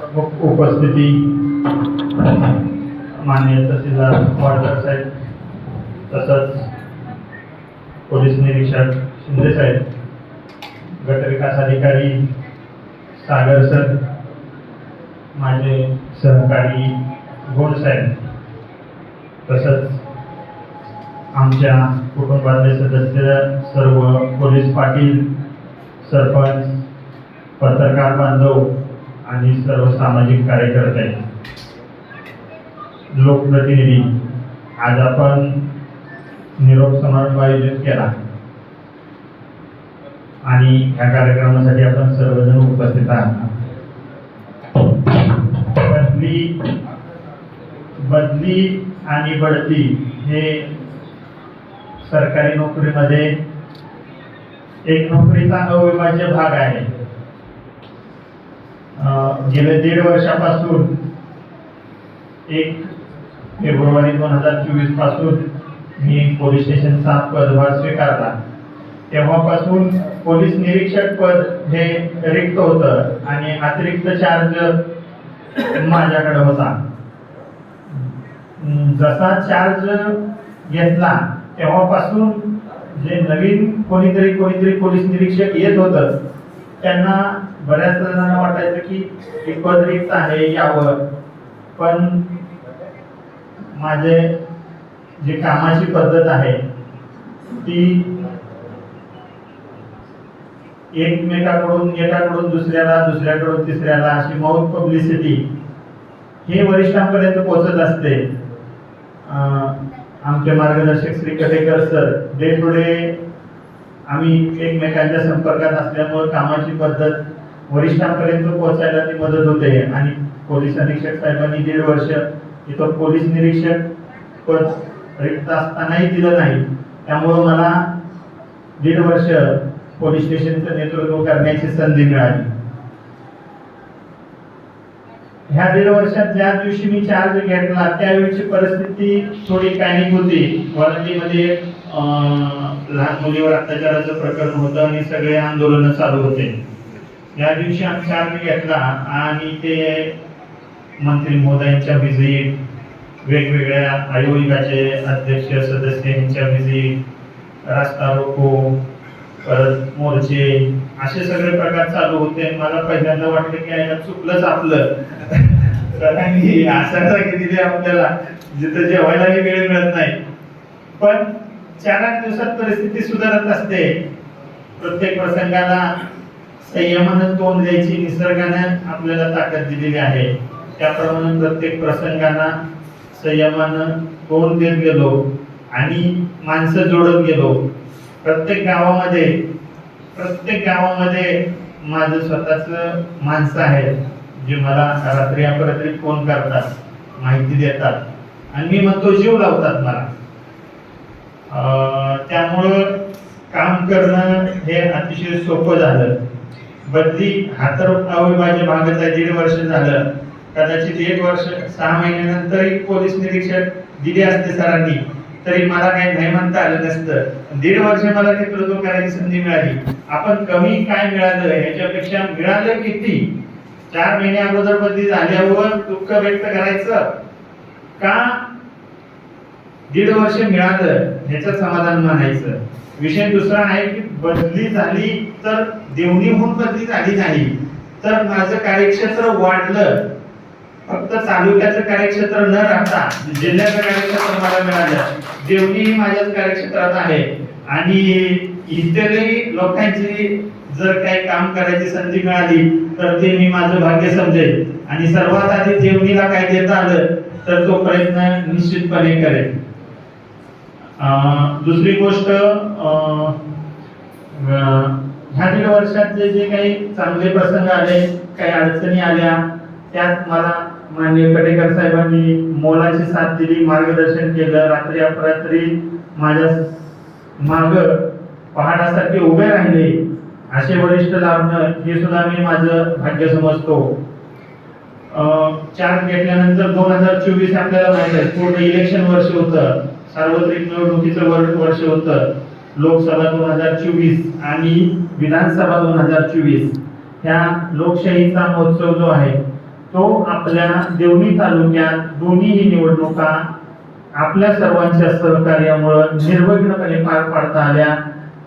प्रमुख उपस्थिती माननीय तहसीलदार वाडकर साहेब तसंच पोलीस निरीक्षक शिंदे साहेब गटविकास अधिकारी सागर सर माझे सहकारी गोड साहेब तसंच आमच्या कुटुंबातले सदस्य सर्व पोलीस पाटील सरपंच पत्रकार बांधव आणि सर्व सामाजिक कार्यकर्ते लोकप्रतिनिधी आज आपण निरोप समारंभ आयोजित केला. आणि ह्या कार्यक्रमासाठी आपण सर्वजण उपस्थित आहात. बदली बदली आणि बढती हे सरकारी नोकरीमध्ये एक नोकरीचा अविभाज्य भाग आहे. गेल्या दीड वर्षापासून एक फेब्रुवारी दोन हजार चोवीसपासून मी पोलीस स्टेशनचा पदभार स्वीकारला. तेव्हापासून पोलीस निरीक्षक पद हे रिक्त होतं आणि अतिरिक्त चार्ज माझ्याकडे होता. जसा चार्ज घेतला तेव्हापासून जे नवीन कोणीतरी कोणीतरी पोलीस निरीक्षक येत होतं त्यांना बऱ्याच जणांना वाटायचं की हे पद रिक्त आहे यावर. पण माझे जी कामाची पद्धत आहे ती एकमेकाकडून एकाकडून दुसऱ्याला दुसऱ्याकडून तिसऱ्याला अशी माऊथ पब्लिसिटी हे वरिष्ठांपर्यंत पोहोचत असते. आमचे मार्गदर्शक Shri Katekar sir day to day आम्ही एकमेकांच्या संपर्कात असल्यामुळे कामाची पद्धत वरिष्ठांपर्यंत पोहोचायला ती मदत होते. आणि पोलीस अधीक्षक साहेबांनी दीड वर्ष इथं पोलीस निरीक्षक पद रिक्त असतानाही दिलं नाही. त्यामुळं मला दीड वर्ष पोलीस स्टेशनचं नेतृत्व करण्याची संधी मिळाली. ह्या दीड वर्षात ज्या दिवशी मी चार्ज घेतला. त्यावेळीची परिस्थिती थोडी पॅनिक होती. वॉरंटीमध्ये लहान मुलीवर अत्याचाराचं प्रकरण होतं आणि सगळे आंदोलन चालू होते. या दिवशी आम्ही अर्ज घेतला आणि ते मंत्री महोदयांच्या व्हिजिट वेगवेगळ्या आयोगाचे अध्यक्ष सदस्य यांच्या व्हिजिट रास्ता रोको परत मोर्चे असे सगळे प्रकार चालू होते. मला पहिल्यांदा वाटलं की याला चुकलंच आपलं. सरांनी अशा जागी दिली आपल्याला जिथं जेवायलाही वेळ मिळत नाही. पण चार आठ दिवसात परिस्थिती सुधारत असते. प्रत्येक प्रसंगाला संयमानं तोंड द्यायची निसर्गानं आपल्याला ताकद दिलेली आहे. त्याप्रमाणे प्रत्येक प्रसंगांना संयमानं तोंड देत गेलो आणि माणसं जोडत गेलो. प्रत्येक गावामध्ये प्रत्येक गावामध्ये माझं स्वतःच माणसं आहेत जे मला रात्री अपरात्री फोन करतात माहिती देतात आणि मी म्हणतो जीव लावतात मला. त्यामुळं काम करणं हे अतिशय सोपं झालं. बदली हा तर अविभाज्य भागाचा दीड वर्ष झालं. कदाचित एक वर्ष सहा महिन्यानंतरही पोलीस निरीक्षक दिले असते सरांनी. तरी मला काही नाही म्हणता आलं नसतं. दीड वर्ष मला ते नेतृत्व करायची संधी मिळाली. आपण कमी काय मिळालं? ह्याच्यापेक्षा मिळालं किती? चार महिने अगोदर बदली झाल्यावर दुःख व्यक्त करायचं? का दीड वर्ष मिळालं? ह्याचं समाधान मानायचं विषय दुसरा आहे की बदली झाली तर देवणीहून बदली झाली नाही. तर माझं कार्यक्षेत्र वाढलं. फक्त तालुक्याचं कार्यक्षेत्र न राहता जिल्ह्याचं कार्यक्षेत्र मला मिळालं. देवणी ही माझ्याच कार्यक्षेत्रात आहे. आणि इतरही लोकांची जर काही काम करायची संधी मिळाली तर ते मी माझं भाग्य समजेल. आणि सर्वात आधी देवणीला काय देता आलं तर तो प्रयत्न निश्चितपणे करेल अं, दुसरी गोष्ट अं, अं, ह्या दीड जे काही चांगले प्रसंग आले काही अडचणी आल्या त्यात मला माननीय कटेकर साहेबांनी मोलाची साथ दिली मार्गदर्शन केलं. रात्री अपरात्री माझ्या माग पहाडासाठी उभे राहिले. असे वरिष्ठ लाभणं हे सुद्धा मी माझं भाग्य समजतो. अं, चार्ज घेतल्यानंतर दोन हजार चोवीस आपल्याला माहीत आहे पूर्ण इलेक्शन वर्ष होतं. सार्वत्रिक निवडणुकीचं वर्ष होतं. लोकसभा दोन हजार चोवीस आणि विधानसभा दोन हजार चोवीस ह्या लोकशाहीचा महोत्सव जो आहे तो आपल्या देवणी तालुक्यात दोन्हीही निवडणुका आपल्या सर्वांच्या सहकार्यामुळं निर्विघ्नपणे पार पाडता आल्या.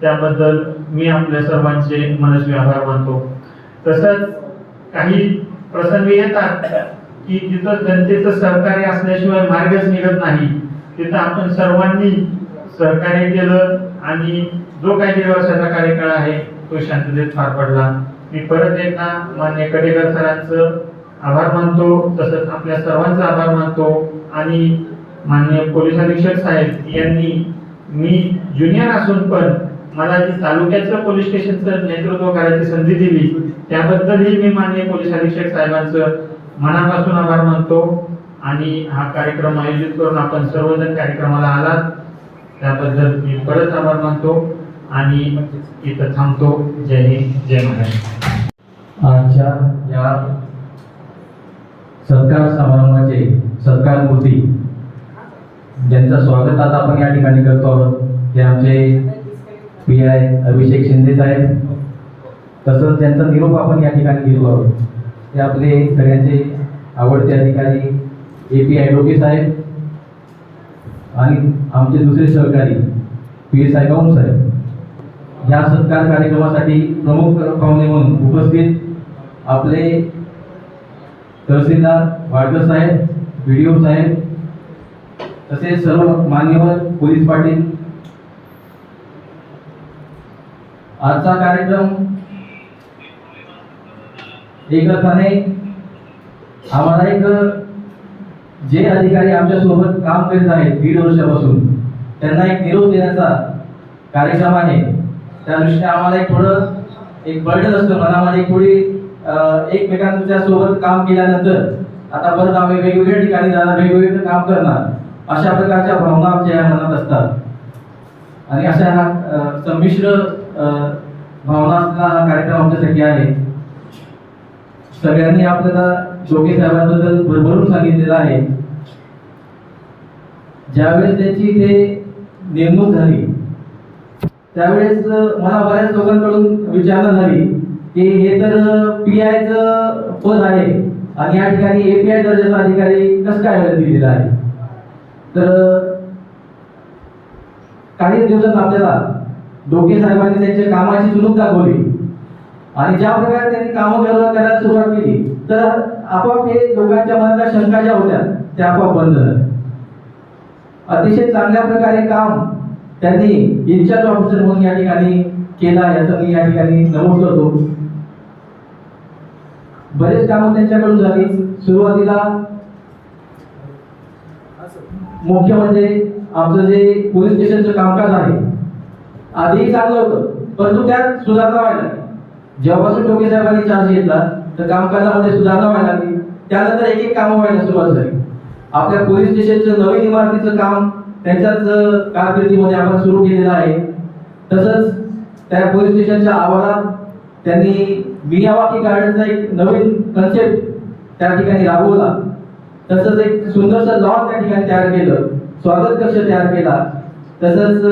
त्याबद्दल मी आपल्या सर्वांचे मनस्वी आभार मानतो. तसंच काही प्रसंग येतात की तिथं जनतेचं सहकार्य असल्याशिवाय मार्गच निघत नाही. तिथं आपण सर्वांनी सहकार्य केलं आणि जो काही व्यवसायाचा कार्यकाळ आहे तो शांततेत पार पडला. मी परत एकदा मान्य कडेकर सरांचं आभार मानतो तसंच आपल्या सर्वांचा आभार मानतो आणि माननीय पोलीस अधीक्षक साहेब यांनी मी ज्युनियर असून पण मला जी तालुक्याचं पोलीस स्टेशनचं नेतृत्व करायची संधी दिली त्याबद्दलही मी माननीय पोलीस अधीक्षक साहेबांचं मनापासून आभार मानतो. आणि हा कार्यक्रम आयोजित करून आपण सर्वजण कार्यक्रमाला आलात. त्याबद्दल मी परत आभार मानतो आणि इथं थांबतो. जय हिंद जय महाराष्ट्र. आजच्या या सत्कार समारंभाचे सत्कार मूर्ती ज्यांचं स्वागत आता आपण या ठिकाणी करतो आहोत ते आमचे पी आय अभिषेक शिंदे साहेब. तसंच त्यांचा निरोप आपण या ठिकाणी घेतो आहोत. ते आपले सगळ्यांचे आवडते अधिकारी ए पी आय डोके साहेब. आणि आमचे दुसरे सहकारी पी एस आय गौम साहेब? या सत्कार कार्यक्रमासाठी प्रमुख पाहुणे म्हणून उपस्थित आपले तहसीलदार वाडकर साहेब व्हिडिओ साहेब तसेच सर्व मान्यवर पोलीस पाटील. आजचा कार्यक्रम एक अर्थाने आम्हाला एक जे अधिकारी आमच्यासोबत काम करीत आहेत दीड वर्षापासून त्यांना एक निरोप देण्याचा कार्यक्रम आहे. त्या दृष्टीने आम्हाला एक थोडं एक बर्डन असतं. मनामध्ये थोडी एकमेकांच्या सोबत काम केल्यानंतर आता परत आम्ही वेगवेगळ्या ठिकाणी जाणार वेगवेगळं काम करणार अशा प्रकारच्या भावना आमच्या या मनात असतात. आणि अशा संमिश्र भावना असलेला हा कार्यक्रम आमच्यासाठी आहे. सगळ्यांनी आपल्याला जोगे साहेबांबद्दल भरभरून सांगितलेलं आहे. ज्यावेळेस त्यांची इथे नेमणूक झाली त्यावेळेस मला बऱ्याच लोकांकडून विचारणा झाली की हे तर पी आयचं पद आहे आणि या ठिकाणी एपीआय दर्जाचा अधिकारी कसं काय दिलेला आहे? तर काही दिवसात आपल्याला डोके साहेबांनी त्यांच्या कामाची चुनूक दाखवली. आणि ज्या प्रकारे त्यांनी कामं करायला करायला सुरुवात केली तर आपोआप हे लोकांच्या मनातल्या शंका ज्या होत्या त्या आपोआप बंद झाल्या. अतिशय चांगल्या प्रकारे काम त्यांनी इन्चार्ज ऑफिसर म्हणून या ठिकाणी केला याचं मी या ठिकाणी नमूद करतो. बरेच कामं त्यांच्याकडून झाली. सुरुवातीला मुख्य म्हणजे आमचं जे पोलीस स्टेशनचं कामकाज आहे आधीही चांगलं होतं परंतु त्यात सुधारणा व्हायला जेव्हापासून टोके साहेबांनी चार्ज घेतला तर कामकाजामध्ये सुधारणा व्हायला लागली. त्यानंतर एक एक कामं व्हायला सुरुवात झाली. आपल्या पोलीस स्टेशनचं नवीन इमारतीचं काम त्यांच्याच कारकिर्दीमध्ये आपण सुरू केलेलं आहे. तसंच त्या पोलीस स्टेशनच्या आवारात त्यांनी मियावाकी गार्डनचा एक नवीन कन्सेप्ट त्या ठिकाणी राबवला. तसंच एक सुंदरसं लॉन त्या ठिकाणी तयार केलं. स्वागत कक्ष तयार केला. तसंच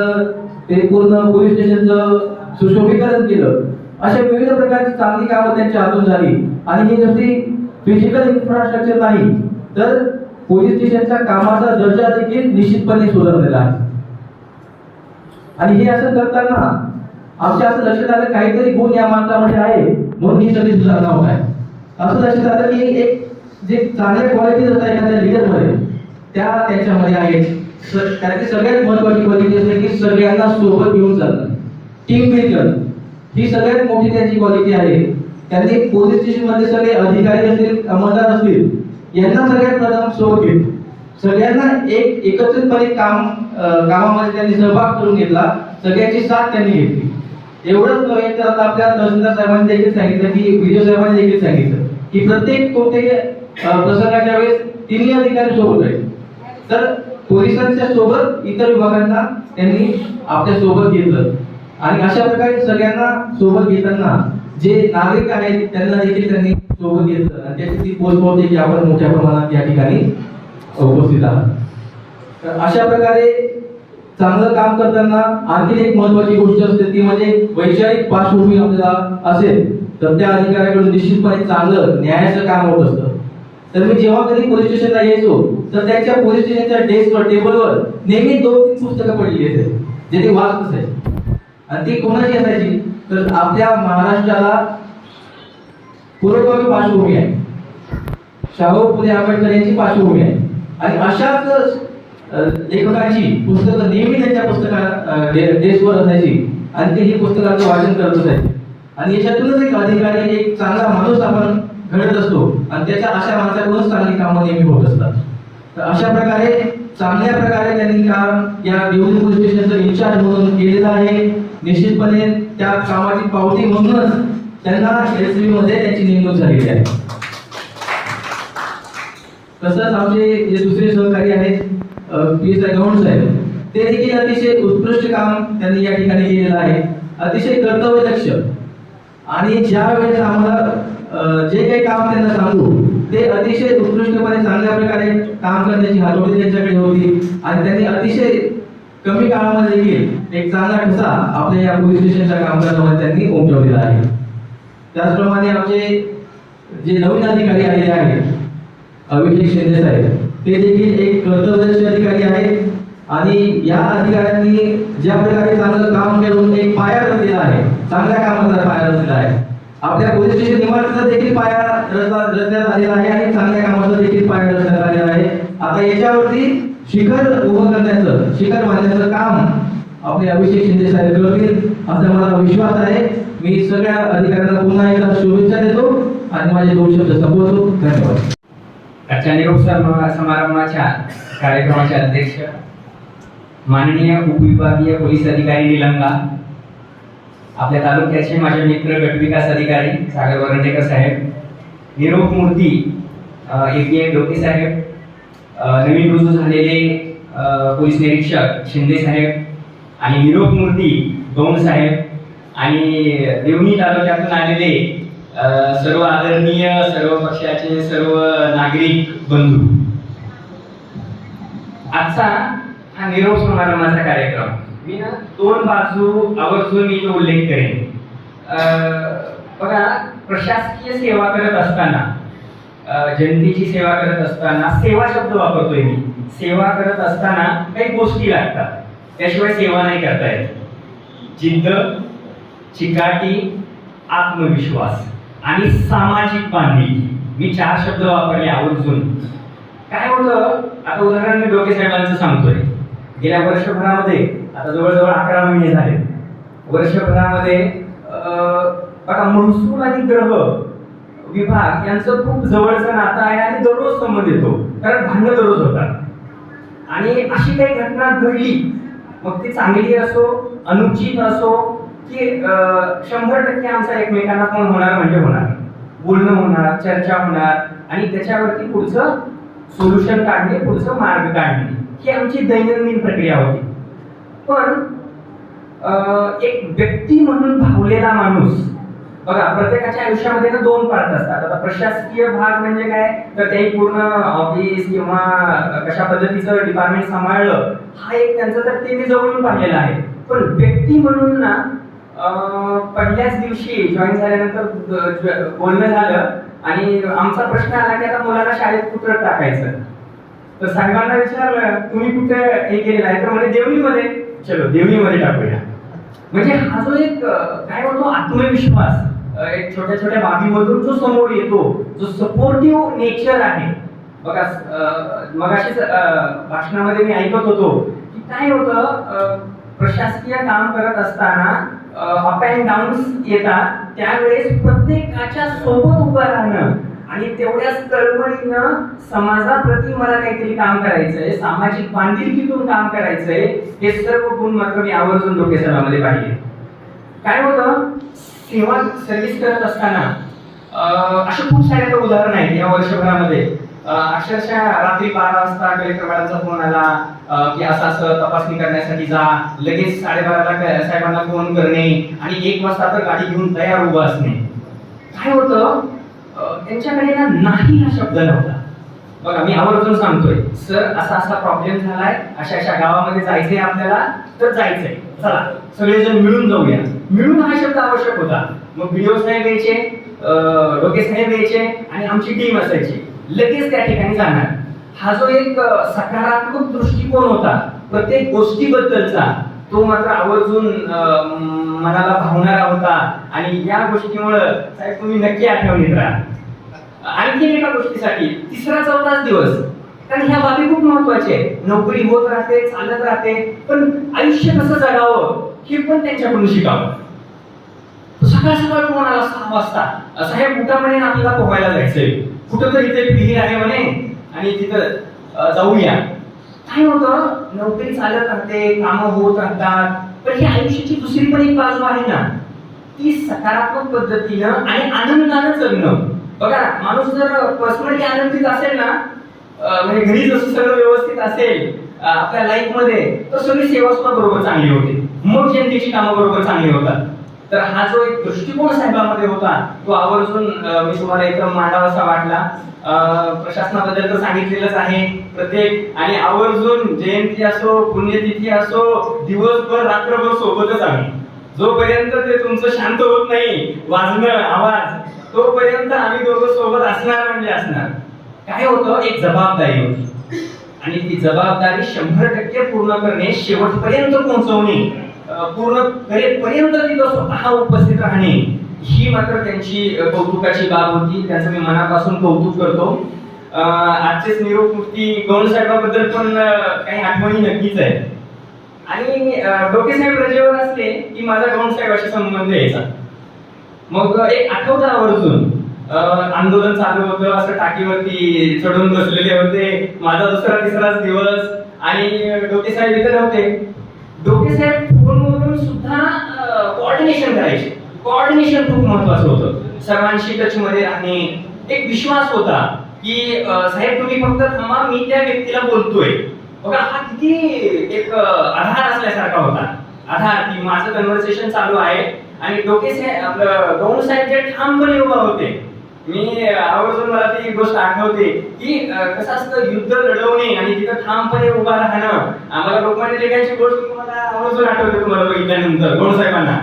ते पूर्ण पोलीस स्टेशनचं सुशोभीकरण केलं. अशा विविध प्रकारची चांगली कामं त्यांच्या हातून झाली. आणि ही नुसती फिजिकल इन्फ्रास्ट्रक्चर नाही तर पोलीस स्टेशनच्या कामाचा दर्जा देखील निश्चितपणे सुधारलेला आहे. आणि हे असं करताना आमच्या असं लक्षात आलं काहीतरी गुण या माणसामध्ये आहे म्हणून ही सगळी सुधारणा होत आहे. असं लक्षात आलं की एक जे चांगल्या क्वालिटी असतात एखाद्या लीडरमध्ये त्या त्याच्यामध्ये आहेत स- त्यातली सगळ्यात महत्वाची क्वालिटी असते की सगळ्यांना सोबत घेऊन जातात टीम बिल्डर ही सगळ्यात मोठी त्यांची क्वालिटी आहे. त्यांनी पोलीस स्टेशनमध्ये सगळे अधिकारी असतील अंमलदार असतील यांना सगळ्यात प्रथम सोबत घेत सगळ्यांना एक एकत्रितपणे काम कामामध्ये त्यांनी सहभाग करून घेतला सगळ्यांची साथ त्यांनी घेतली. एवढंच नव्हे तर आता आपल्या तहसीलदार साहेबांनी देखील सांगितलं की व्हिडिओ साहेबांनी देखील सांगितलं की प्रत्येक कोणत्याही प्रसंगाच्या वेळेस तिन्ही अधिकारी सोबत आहेत तर पोलिसांच्या सोबत इतर विभागांना त्यांनी आपल्यासोबत घेतलं. आणि अशा प्रकारे सगळ्यांना सोबत घेताना जे नागरिक आहेत त्यांना देखील त्यांनी सोबत घेतलं. आणि त्याची ती पोच पोहोचते की आपण मोठ्या प्रमाणात या ठिकाणी उपस्थित आहात. तर अशा प्रकारे चांगलं काम करताना आणखी एक महत्वाची गोष्ट असते ती म्हणजे वैचारिक पार्श्वभूमी आपल्याला असेल तर त्या अधिकाऱ्याकडून निश्चितपणे चांगलं न्यायाचं काम होत असतं. तर मी जेव्हा कधी पोलीस स्टेशनला यायचो तर त्यांच्या पोलीस स्टेशनच्या डेस्कवर टेबलवर नेहमी दोन तीन पुस्तकं पडलेली असायची जे ते वाचत असायचे. आणि ती कोणाची असायची? तर आपल्या महाराष्ट्राला पूर्वगामी पार्श्वभूमी आहे. शाहू फुले आंबेडकर यांची पार्श्वभूमी आहे. आणि अशाच अ, लेखकांची पुस्तकं नेहमी त्यांच्या पुस्तका डेस्कवर असायची. आणि ते ही पुस्तकाचं वाचन करत असायचे आणि याच्यातूनच एक अधिकारी एक चांगला माणूस आपण घडत असतो. आणि त्याच्या अशा माणसाकडूनच चांगली कामं नेहमी होत असतात. तर अशा प्रकारे चांगल्या प्रकारे त्यांनी काम या देवली पोलीस स्टेशनचं इन्चार्ज म्हणून केलेलं आहे. निश्चितपणे त्या कामाची पावती म्हणूनच त्यांना एसमध्ये त्यांची नेमणूक झालेली आहे. तसंच आमचे जे दुसरे सहकारी आहेत पी एस आय साहेब ते देखील अतिशय उत्कृष्ट काम त्यांनी या ठिकाणी केलेलं आहे. अतिशय कर्तव्यदक्ष. आणि ज्या वेळेस आम्हाला जे काही काम त्यांना सांगू ते अतिशय उत्कृष्टपणे चांगल्या प्रकारे काम करण्याची हातोडी त्यांच्याकडे होती. आणि त्यांनी अतिशय कमी काळामध्ये देखील एक चांगला ठसा आपल्या या पोलीस स्टेशनच्या कामकाजामध्ये त्यांनी उमटवलेला आहे. त्याचप्रमाणे आमचे जे नवीन अधिकारी आलेले आहेत अभिषेक शिंदे साहेब ते देखील एक कर्तव्यदर्शी अधिकारी आहेत. आणि या अधिकाऱ्यांनी ज्या प्रकारे चांगलं काम करून एक पाया रचलेला आहे चांगल्या कामाचा पाया रचलेला आहे. आपल्या पोलीस स्टेशन इमारतीचा देखील पाया रचला रचण्यात आलेला आहे आणि चांगल्या कामाचा देखील पाया रचण्यात आलेला आहे. आता याच्यावरती शिखर उभं करण्याचं शिखर बांधण्याचं काम आपले अभिषेक शिंदे साहेब करतील असा मला विश्वास आहे. मी सगळ्या अधिकाऱ्यांना पुन्हा एकदा शुभेच्छा देतो आणि माझे दोन शब्द संपवतो. धन्यवाद. आजच्या निरोप समारंभाच्या कार्यक्रमाचे अध्यक्ष माननीय उपविभागीय पोलीस अधिकारी निलंगा आपल्या तालुक्याचे माझे मित्र गटविकास अधिकारी सागर वरंडेकर साहेब निरोप मूर्ती ए पी एम डोके साहेब नवीन रुजू झालेले पोलीस निरीक्षक शिंदे साहेब आणि निरोप मूर्ती गौंड साहेब आणि देवणी तालुक्यातून आलेले सर्व आदरणीय सर्व पक्षाचे सर्व नागरिक बंधू. आजचा हा निरोप समारंभाचा कार्यक्रम मी ना दोन बाजू आवर्जून मी तो उल्लेख करेन. बघा प्रशासकीय सेवा करत असताना जनतेची सेवा करत असताना सेवा शब्द वापरतोय मी. सेवा करत असताना काही गोष्टी लागतात. त्याशिवाय सेवा नाही करता येत. जिद्द चिकाटी आत्मविश्वास आणि सामाजिक बांधिलकी. मी चार शब्द वापरले आवर्जून. काय होतं? आता उदाहरण मी डोके साहेबांचं सांगतोय. गेल्या वर्षभरामध्ये आता जवळजवळ अकरा महिने झाले. वर्षभरामध्ये आता बघा महसूल आणि ग्रह विभाग यांचं खूप जवळचं नातं आहे आणि दररोज संबंध येतो. कारण भांडणं दररोज होतात. आणि अशी काही घटना घडली मग ती चांगली असो अनुचित असो की शंभर टक्के आमचा एकमेकांना फोन होणार म्हणजे होणार. बोलणं होणार चर्चा होणार आणि त्याच्यावरती पुढचं सोल्युशन काढणे पुढचं मार्ग काढणे. ही आमची दैनंदिन प्रक्रिया होती. पण एक व्यक्ती म्हणून भावलेला माणूस बघा प्रत्येकाच्या आयुष्यामध्ये ना दोन पार्ट असतात. आता प्रशासकीय भाग म्हणजे काय? तर ते पूर्ण ऑफिस किंवा कशा पद्धतीचं डिपार्टमेंट सांभाळलं हा एक त्यांचं तर ते मी जवळून पाहिलेला आहे. पण व्यक्ती म्हणून ना पहिल्याच दिवशी जॉईन झाल्यानंतर बोलणं झालं आणि आमचा प्रश्न आला की आता मुलाला शाळेत कुठं टाकायचं. तर साहेबांना विचारलं तुम्ही कुठे हे केलेलं आहे? तर म्हणे देवळीमध्ये. चलो देवळीमध्ये टाकूया. म्हणजे हा जो एक काय म्हणतो आत्मविश्वास एक छोट्या छोट्या बाबीमधून जो समोर येतो जो सपोर्टिव्ह नेचर आहे. बघा अं, मगाशीच भाषणामध्ये मी ऐकत होतो की काय होतं प्रशासकीय काम करत असताना अप अँड डाऊन येतात. त्यावेळेस प्रत्येकाच्या सोबत उभं राहणं आणि तेवढ्याच तळमळीनं समाजाप्रती मला काहीतरी काम करायचंय सामाजिक बांधिलकीतून काम करायचंय हे सर्व गुण मात्र मी आवर्जून डोके सरामध्ये पाहिजे काय होतं? सेवा सर्व्हिस करत असताना अशी खूप सारे उदाहरण आहेत या वर्षभरामध्ये. अक्षरशः रात्री बारा वाजता कलेक्टर मॅडमचा फोन आला की असं असं तपासणी करण्यासाठी जा लगेच साडेबाराला साहेबांना फोन करणे आणि एक वाजता तर गाडी घेऊन तयार उभं असणे. काय होतं? त्यांच्याकडे ना नाही हा शब्द नव्हता. बघा मी आवर्जून सांगतोय. सर असा असा प्रॉब्लेम झालाय. अशा अशा गावामध्ये जायचंय आपल्याला तर जायचंय. चला सगळेजण मिळून जाऊया. मिळून हा शब्द आवश्यक होता. मग व्हिडिओ साहेब यायचे अं, डोके साहेब यायचे आणि आमची टीम असायची. लगेच त्या ठिकाणी जाणार. हा जो एक सकारात्मक दृष्टिकोन होता प्रत्येक गोष्टीबद्दलचा तो मात्र आवर्जून मनाला भावणारा होता. आणि या गोष्टीमुळं साहेब तुम्ही नक्की आठवणीत राहा. आणखी एका गोष्टीसाठी तिसरा चौथाच दिवस. कारण ह्या बाबी खूप महत्त्वाच्या आहेत. नोकरी होत राहते चालत राहते पण आयुष्य कसं जगावं हे पण त्यांच्याकडून शिकावं. सकाळ सकाळ कोणाला सहा वाजता साहेब उठा म्हणे आपल्याला पोहायला जायचंय. कुठं तरी इथे विहीर आहे म्हणे आणि तिथं जाऊया. काय होतं? नोकरी चालत राहते कामं होत राहतात पण ही आयुष्याची दुसरी पण एक बाजू आहे ना. ती सकारात्मक पद्धतीनं आणि आनंदानं जगणं. बघा माणूस जर पर्सनली आनंदित असेल ना म्हणजे घरी जसं सगळं व्यवस्थित असेल आपल्या लाईफमध्ये तर सगळी सेवा सुद्धा बरोबर चांगली होते. मग जनतेची कामं बरोबर चांगली होतात. तर हा जो एक दृष्टिकोन साहेबांमध्ये होता तो आवर्जून मी तुम्हाला एकदम मांडावासा वाटला. प्रशासनाबद्दल तर सांगितलेलंच आहे प्रत्येक. आणि आवर्जून जयंती असो पुण्यतिथी असो दिवसभर रात्रभर सोबतच आम्ही. जोपर्यंत ते तुमचं शांत होत नाही वाजणं आवाज तोपर्यंत आम्ही दोघं सोबत असणार म्हणजे असणार. काय होतं? एक जबाबदारी होती. आणि ती जबाबदारी शंभर टक्के पूर्ण करणे शेवटपर्यंत पोहोचवणे पूर्ण करेपर्यंत तिथं स्वतः उपस्थित राहणे ही मात्र त्यांची कौतुकाची बाब होती. त्याचं मी मनापासून कौतुक करतो. आजचेच निरोप मुक्ती गौण साहेबाबद्दल पण काही आठवणी नक्कीच आहे आणि डोके साहेब रजेवर असले की माझा गौण साहेबाशी संबंध यायचा. मग एक आठवतं आवर्जून. आंदोलन चालू होतं असं टाकीवरती चढून बसलेले होते. माझा दुसरा तिसराच दिवस. आणि डोके साहेब इथे नव्हते. डोके साहेब फोनवरून सुद्धा कोऑर्डिनेशन करायचे. कोऑर्डिनेशन खूप महत्वाचं होतं. सर्वांशी टच मध्ये राहणे. एक विश्वास होता की साहेब तुम्ही फक्त थांबा मी त्या व्यक्तीला बोलतोय. बघा हा किती एक आधार असल्यासारखा होता. आधार की माझं कन्व्हर्सेशन चालू आहे. आणि डोके आपलं गौण साहेब जे ठामपणे उभा होते. मी आवर्जून मला ती गोष्ट आठवते की कसं असतं युद्ध लढवणे आणि तिथं ठामपणे उभा राहणं. आम्हाला लोकमान्य टिळकांची गोष्ट तुम्हाला आवर्जून आठवते तुम्हाला बघितल्यानंतर गौण साहेबांना.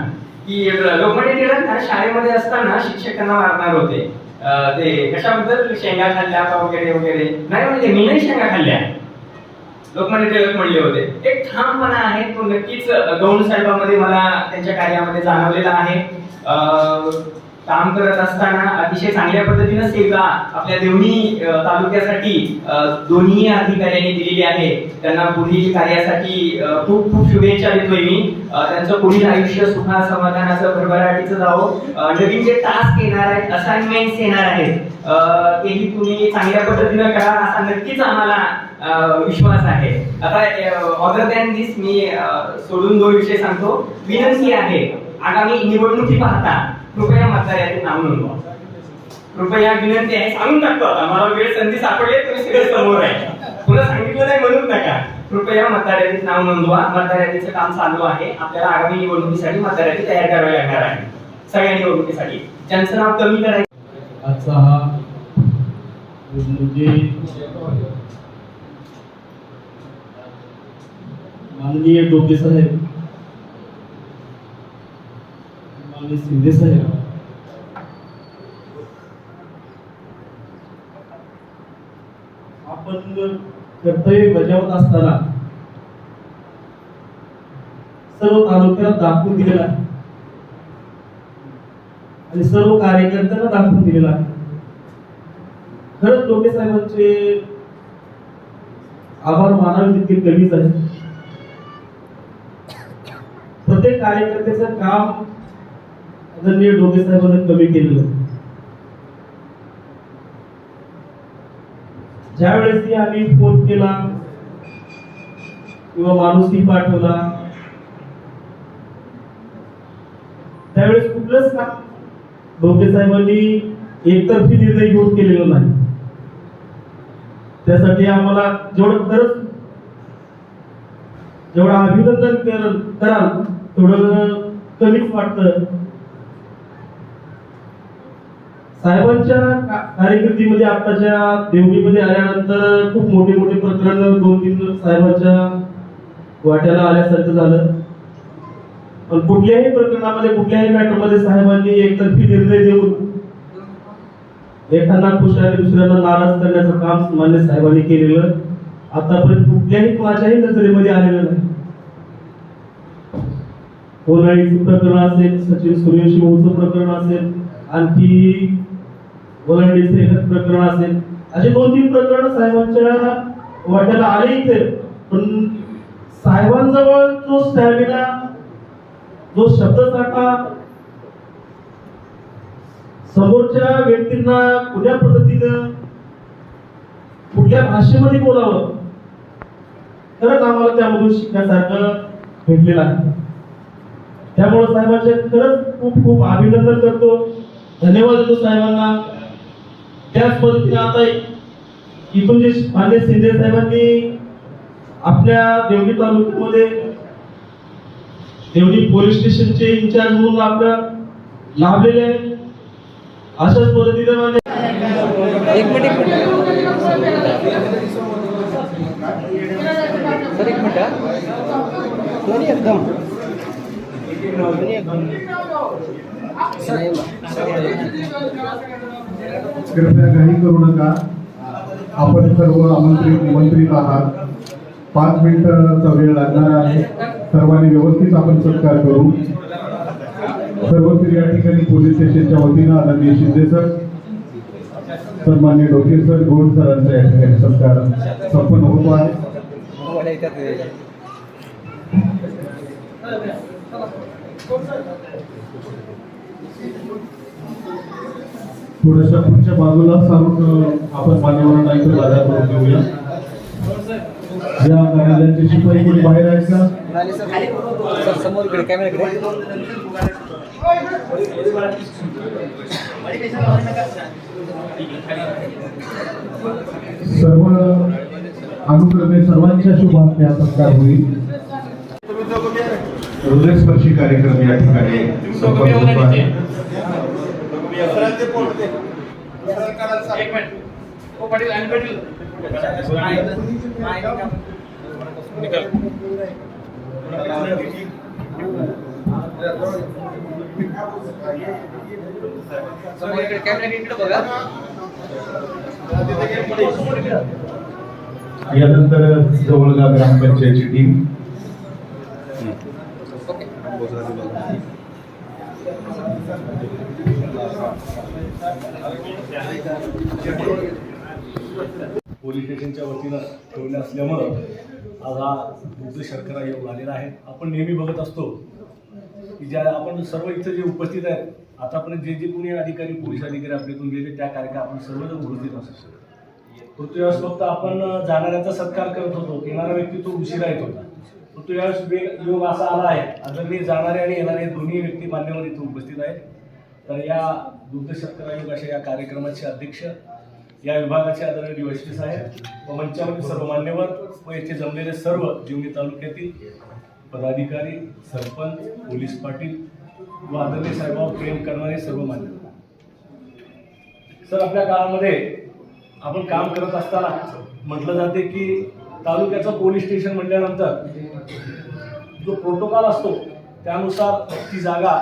की लोकमान्य टिळक शाळेमध्ये असताना शिक्षकांना मारणार होते. ते कशाबद्दल शेंगा खाल्ल्या वगैरे वगैरे. नाही म्हणजे मी नाही शेंगा खाल्ल्या. लोकमान्य टिळक म्हणले होते. एक ठामपणा आहे तो नक्कीच गौण साहेबांमध्ये मला त्यांच्या कार्यामध्ये जाणवलेला आहे. काम करत असताना अतिशय चांगल्या पद्धतीनं सेवा आपल्या देवणी तालुक्यासाठी दोन्ही अधिकाऱ्यांनी दिलेली आहे. त्यांना पुढील कार्यासाठी खूप खूप शुभेच्छा देतोय मी. त्यांचं पुढील आयुष्य सुखा समाधानाचं भरभराटीचं जावं. नवीन जे टास्क येणार आहेत असाइनमेंट्स येणार आहेत तेही तुम्ही चांगल्या पद्धतीनं करा. असा नक्कीच आम्हाला विश्वास आहे. आता ऑदर दॅन दिस मी सोडून दोन विषय सांगतो. विनंती आहे आगामी निवडणुकी पाहता कृपया मतदार यादीत नाव नोंदवा. कृपया विनंती आहे सांगून टाकतो आता. मला वेळ संधी सापडली तुम्ही सगळे समोर आहे. तुला सांगितलं नाही म्हणून नका. कृपया मतदार यादीत नाव नोंदवा. मतदार यादीचं काम चालू आहे. आपल्याला आगामी निवडणुकीसाठी मतदार यादी तयार करावी लागणार आहे. सगळ्या निवडणुकीसाठी. ज्यांचं नाव कमी करायचं आजचा हा म्हणजे माननीय डोके साहेब माननीय शिंदे साहेब आपण कर्तव्य बजावत असताना सर्व तालुक्यात दाखवून दिलेला आहे आणि सर्व कार्यकर्त्यांना दाखवून दिलेला आहे. खरंच डोके साहेबांचे आभार मानावे तितके कमीच आहे प्रत्येक कार्यकर्त्याचं काम आदरणीय डोके साहेबांनी कमी केलेलं आहे. ज्यावेळेस आम्ही फोन केला किंवा माणूसही पाठवला त्यावेळेस कुठलंच काम डोके साहेबांनी एकतर्फी निर्णय घेऊन केलेला नाही त्यासाठी आम्हाला जेवढं खरंच जेवढं अभिनंदन कराल थोडं कमीच वाटतं. साहेबांच्या कार्यकिर्दीमध्ये आताच्या देवणीमध्ये आल्यानंतर खूप मोठे मोठे प्रकरण दोन तीन साहेबांच्या वाट्याला आल्यासारखं झालं. पण कुठल्याही प्रकरणामध्ये कुठल्याही मॅटरमध्ये साहेबांनी एकतर्फी निर्णय देऊन एखादा खुश आणि दुसऱ्यांना नाराज करण्याचं काम मान्य साहेबांनी केलेलं. आतापर्यंत कुठल्याही माझ्याही नजरेमध्ये आलेलं नाही. कोणाईचं प्रकरण असेल सचिन सूर्यवंशी भाऊचं प्रकरण असेल आणखी ओलांडीचं प्रकरण असेल असे दोन तीन प्रकरण साहेबांच्या वाट्याला आले इथे. पण साहेबांजवळ जो स्टॅमिना जो शब्दसाठा समोरच्या व्यक्तींना कुठल्या पद्धतीनं कुठल्या भाषेमध्ये बोलावं खरंच आम्हाला त्यामधून शिकण्यासारखं भेटलेलं आहे. त्यामुळे साहेबांचे खरंच खूप खूप अभिनंदन करतो. धन्यवाद देतो साहेबांना. त्याच पद्धतीने आता इथून जे मान्य शिंदे साहेबांनी आपल्या देवणी तालुक्यामध्ये देवणी पोलीस स्टेशनचे इन्चार्ज म्हणून आपल्या लाभलेले आहे अशाच पद्धतीने मान्य एक मिनिट. एक मिनिट सर एक मिनिट एकदम. कृपया काही करू नका. आपण सर्व आमंत्रित निमंत्रित आहात. पाच मिनिटाचा वेळ लागणार आहे. सर्वांनी व्यवस्थित आपण सत्कार करू. सर्वत्र या ठिकाणी पोलीस स्टेशनच्या वतीनं आदरणीय शिंदे सर सन्मान्य डोके सर गोड सरांचा या ठिकाणी सत्कार संपन्न होतो आहे. थोड्याशा पुढच्या बाजूला सारून आपण मान्यवरांना ऐकून बाजार करून घेऊया. या न्यायालयाचे शिपाई कोणी बाहेर आहेत का? समोर सर्व अनुक्रमे सर्वांच्या शुभार्थी सत्कार होईल. हृदयस्पर्शी कार्यक्रम या ठिकाणी संपन्न होतो आहे. समोर इकडे कॅमेरा इकडे बघा. यानंतर जवळगा ग्रामपंचायतची टीम पोलीस स्टेशनच्या वतीनं ठेवलं असल्यामुळं आज हा दुग्ध शर्करा योग आलेला आहे. आपण नेहमी बघत असतो की ज्या आपण सर्व इथं जे उपस्थित आहेत आतापर्यंत जे जे कोणी अधिकारी पोलीस अधिकारी आपल्यातून गेले त्या कार्यक्रम आपण सर्वजण उपस्थित असतो. पृथ्वीवेळेस फक्त आपण जाणाऱ्याचा सत्कार करत होतो. येणारा व्यक्ती तो उशिरा येत होता. पृथ्वीवेळेस वेग योग असा आला आहे. आदरणीय जाणारे आणि येणारे दोन्ही व्यक्ती मान्यवर इथे उपस्थित आहेत. तर या दुग्ध योग अशा या कार्यक्रमाचे अध्यक्ष या विभागाचे आदरणीय डीवायसपी साहेब व मंचावरील सर्व मान्यवर व येथे जमलेले सर्व जीवनी तालुक्यातील पदाधिकारी सरपंच पोलीस पाटील व आदरणीय साहेबावर प्रेम करणारे सर्व मान्यवर. सर आपल्या काळामध्ये आपण काम करत असताना म्हटलं जाते की तालुक्याचं पोलीस स्टेशन म्हटल्यानंतर जो प्रोटोकॉल असतो त्यानुसार ती जागा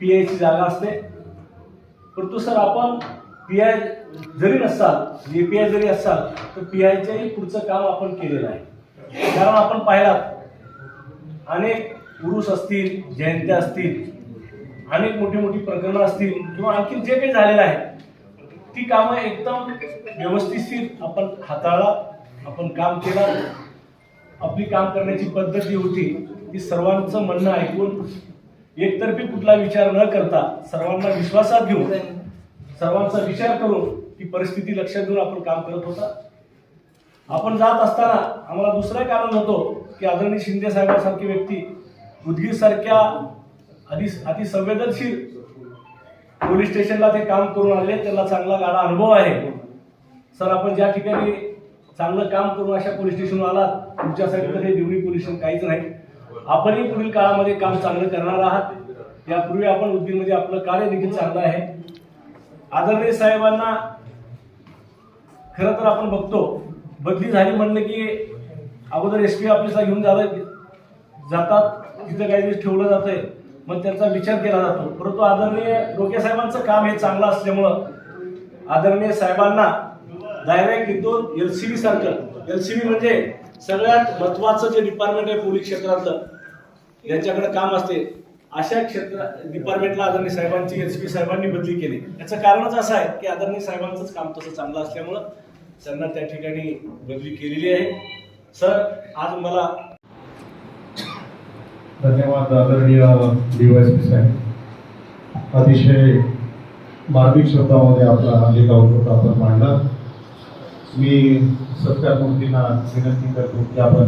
पी आयची जागा असते. परंतु सर आपण पी आय जरी नसाल ए पी आय जरी असाल तर पी आयच्याही पुढचं काम आपण केलेलं आहे. कारण आपण पाहिलात अनेक पुरुष असतील जयंत्या असतील अनेक मोठी मोठी प्रकरणं असतील किंवा आणखी जे काही झालेलं आहे ती कामं एकदम व्यवस्थित आपण हाताळला आपण काम केलं आपली काम करण्याची पद्धत जी होती ती सर्वांचं म्हणणं ऐकून एकतर्फी कुठला विचार न करता सर्वांना विश्वासात घेऊन सर्वांचा विचार करून ती परिस्थिती लक्षात घेऊन आपण काम करत होता. आपण जात असताना आम्हाला दुसरं कारण होतो की आदरणीय शिंदे साहेबांसारखी व्यक्ती उदगीर सारख्या अति अतिसंवेदनशील पोलीस स्टेशनला ते काम करून आले त्याला चांगला गाडा अनुभव आहे. सर आपण ज्या ठिकाणी चांगलं काम करून अशा पोलीस स्टेशनवर आलात तुमच्यासाठी तर हे दिवणी पोल्युशन काहीच नाही. आपणही पुढील काळामध्ये काम चांगलं करणार आहात. यापूर्वी आपण उद्योगमध्ये आपलं कार्य देखील चांगलं आहे. आदरणीय साहेबांना खरं तर आपण बघतो बदली झाली म्हणलं की अगोदर एस पी ऑफिसला घेऊन जात जातात. तिथं काही दिवस ठेवलं जातंय. मग त्यांचा विचार केला जातो. परंतु आदरणीय डोके साहेबांचं काम हे चांगलं असल्यामुळं आदरणीय साहेबांना डायरेक्ट इथून एल सी बी सारखं एल सी बी म्हणजे सगळ्यात महत्वाचं जे डिपार्टमेंट आहे पोलीस क्षेत्रातलं यांच्याकडे काम असते. अशा क्षेत्र डिपार्टमेंटला आदरणीय साहेबांची एस पी साहेबांनी बदली केली. याचं कारणच असं आहे की आदरणीय साहेबांचंच काम तसं चांगलं असल्यामुळं त्यांना त्या ठिकाणी बदली केलेली आहे. सर आज मला धन्यवाद आदरणीय डीवायसी साहेब. अतिशय मार्मिक शब्दामध्ये आपला हा जे आउटपुट आपण मांडला. मी सत्कार मूर्तींना विनंती करतो की आपण